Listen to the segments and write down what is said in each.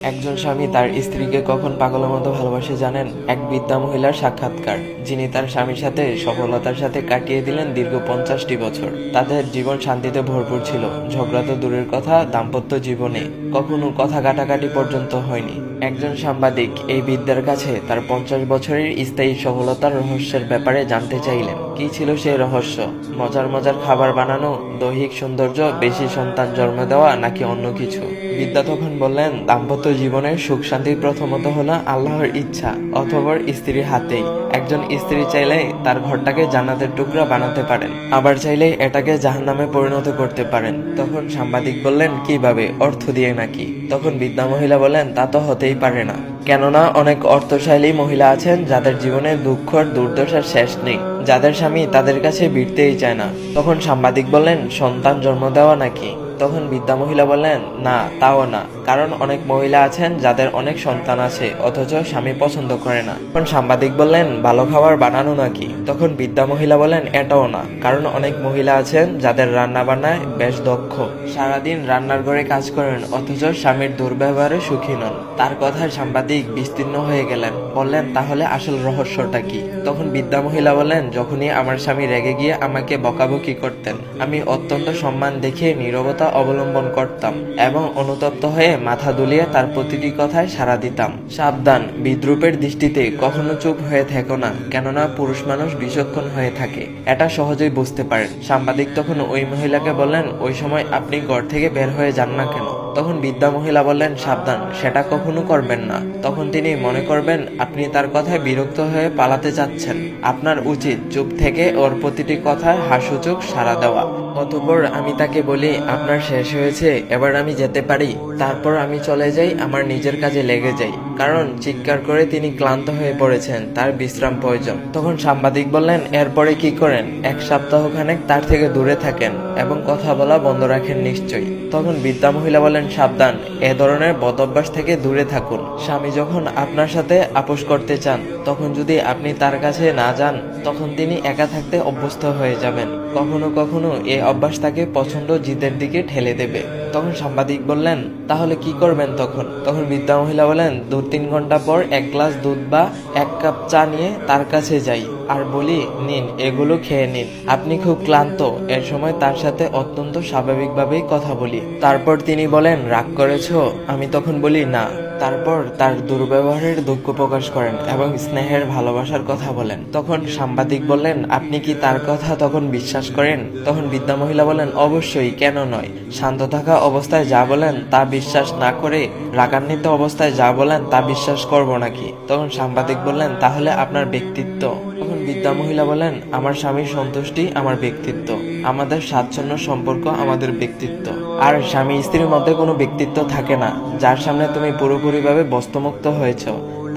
একজন স্বামী তার স্ত্রীকে কখন পাগলের মতো ভালোবাসে জানেন? এক বৃদ্ধা মহিলার সাক্ষাৎকার। যিনি তার স্বামীর সাথে সফলতার সাথে কাটিয়ে দিলেন দীর্ঘ পঞ্চাশটি বছর। তাদের জীবন শান্তিতে ভরপুর ছিল। ঝগড়া তো দূরের কথা, দাম্পত্য জীবনে। কখনো কথা কাটাকাটি পর্যন্ত হয়নি। একজন সাংবাদিক এই বিদ্যার কাছে তার পঞ্চাশ বছরের স্থায়ী সফলতার রহস্যের ব্যাপারে জানতে চাইলেন। কি ছিল সেই রহস্য? মজার মজার খাবার বানানো, দৈহিক সৌন্দর্য, বেশি সন্তান জন্ম দেওয়া, নাকি অন্য কিছু? বিদ্যা তখন বললেন, দাম্পত্য জীবনের সুখ শান্তি প্রথমত হলো আল্লাহর ইচ্ছা অথবা স্ত্রীর হাতেই। একজন স্ত্রী চাইলে তার ঘরটাকে জান্নাতের টুকরা বানাতে পারেন, আবার চাইলে এটাকে জাহান্নামে পরিণত করতে পারেন। তখন সাংবাদিক বললেন, কীভাবে? অর্থ দিয়ে নাকি? তখন বিদ্যা মহিলা বলেন তা তো হতেই পারে না। কেননা, অনেক অর্থশালী মহিলা আছেন যাদের জীবনে দুঃখ আর দুর্দশার শেষ নেই। যাদের স্বামী তাদের কাছে বিরতেই চায় না। তখন সাংবাদিক বলেন, সন্তান জন্ম দেওয়া নাকি? তখন বিদ্যা মহিলা বললেন, না, তাও না। কারণ অনেক মহিলা আছেন যাদের অনেক সন্তান আছে, অথচ স্বামী পছন্দ করে না। তখন সাংবাদিক বললেন, ভালো খাবার বানানো নাকি? তখন বিদ্যা মহিলা বলেন এটাও না। কারণ অনেক মহিলা আছেন যাদের রান্না বান্নায় বেশ দক্ষ। সারাদিন রান্নার ঘরে কাজ করেন, অথচ স্বামীর দুর্ব্যবহারে সুখী নন। তার কথায় সাংবাদিক বিস্তীর্ণ হয়ে গেলেন। বললেন, তাহলে আসল রহস্যটা কি? তখন বিদ্যা মহিলা বলেন যখনই আমার স্বামী রেগে গিয়ে আমাকে বকাবকি করতেন, আমি অত্যন্ত সম্মান দেখে নীরবতা অবলম্বন করতাম এবং অনুতপ্ত হয়ে মাথা দুলিয়ে তার প্রতিটি কথায় সাড়া দিতাম। সাবধান, বিদ্রুপের দৃষ্টিতে কখনো চুপ হয়ে থেকো না, কেননা পুরুষ মানুষ বিচক্ষণ হয়ে থাকে। এটা সহজেই বুঝতে পারেন। সাংবাদিক তখন ওই মহিলাকে বললেন, ওই সময় আপনি ঘর থেকে বের হয়ে যান না কেন? তখন বিদ্যা মহিলা বললেন, সাবধান, সেটা কখনো করবেন না। তখন তিনি মনে করবেন, আপনি তার কথায় বিরক্ত হয়ে পালাতে চাচ্ছেন। আপনার উচিত চুপ থেকে ওর প্রতিটি কথায় হাসুচুক সাড়া দেওয়া। অতপর আমি তাকে বলি, আপনার শেষ হয়েছে, এবার আমি যেতে পারি। তারপর আমি চলে যাই, আমার নিজের কাজে লেগে যাই। কারণ চিৎকার করে তিনি ক্লান্ত হয়ে পড়েছেন, তার বিশ্রাম প্রয়োজন। তখন সাংবাদিক বললেন, এরপরে কি করেন? এক সপ্তাহ খানেক তার থেকে দূরে থাকেন এবং কথা বলা বন্ধ রাখেন নিশ্চয়ই। তখন বৃদ্ধা মহিলা বলেন সাবধান, এ ধরনের বদভ্যাস থেকে দূরে থাকুন। স্বামী যখন আপনার সাথে আপোষ করতে চান, তখন যদি আপনি তার কাছে না যান, তখন তিনি একা থাকতে অভ্যস্ত হয়ে যাবেন। কখনো কখনো এই অভ্যাস তাকে পছন্দ জিদের দিকে ঠেলে দেবে। তখন সাংবাদিক বললেন, তাহলে কি করবেন তখন? তখন বৃদ্ধা মহিলা বলেন দু তিন ঘণ্টা পর এক গ্লাস দুধ বা এক কাপ চা নিয়ে তার কাছে যাই আর বলি, নিন, এগুলো খেয়ে নিন। আপনি খুব ক্লান্ত। এর সময় তার সাথে অত্যন্ত স্বাভাবিকভাবেই কথা বলি। তারপর তিনি বলেন, রাগ করেছ? আমি তখন বলি, না। তারপর তার দুর্ব্যবহারের দুঃখ প্রকাশ করেন এবং স্নেহের ভালোবাসার কথা বলেন। তখন সাংবাদিক বললেন, আপনি কি তার কথা তখন বিশ্বাস করেন? তখন বিদ্যা মহিলা বলেন অবশ্যই, কেন নয়? শান্ত থাকা অবস্থায় যা বলেন তা বিশ্বাস না করে রাগান্বিত অবস্থায় যা বলেন তা বিশ্বাস করব নাকি? তখন সাংবাদিক বললেন, তাহলে আপনার ব্যক্তিত্ব। তখন বিদ্যা মহিলা বলেন আমার স্বামীর সন্তুষ্টি আমার ব্যক্তিত্ব। আমাদের স্বাচ্ছন্দ্য সম্পর্ক আমাদের ব্যক্তিত্ব। আর স্বামী স্ত্রীর মধ্যে কোনো ব্যক্তিত্ব থাকে না। যার সামনে তুমি পুরোপুরিভাবে বস্তমুক্ত হয়েছ,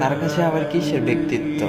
তার কাছে আবার কিসের ব্যক্তিত্ব?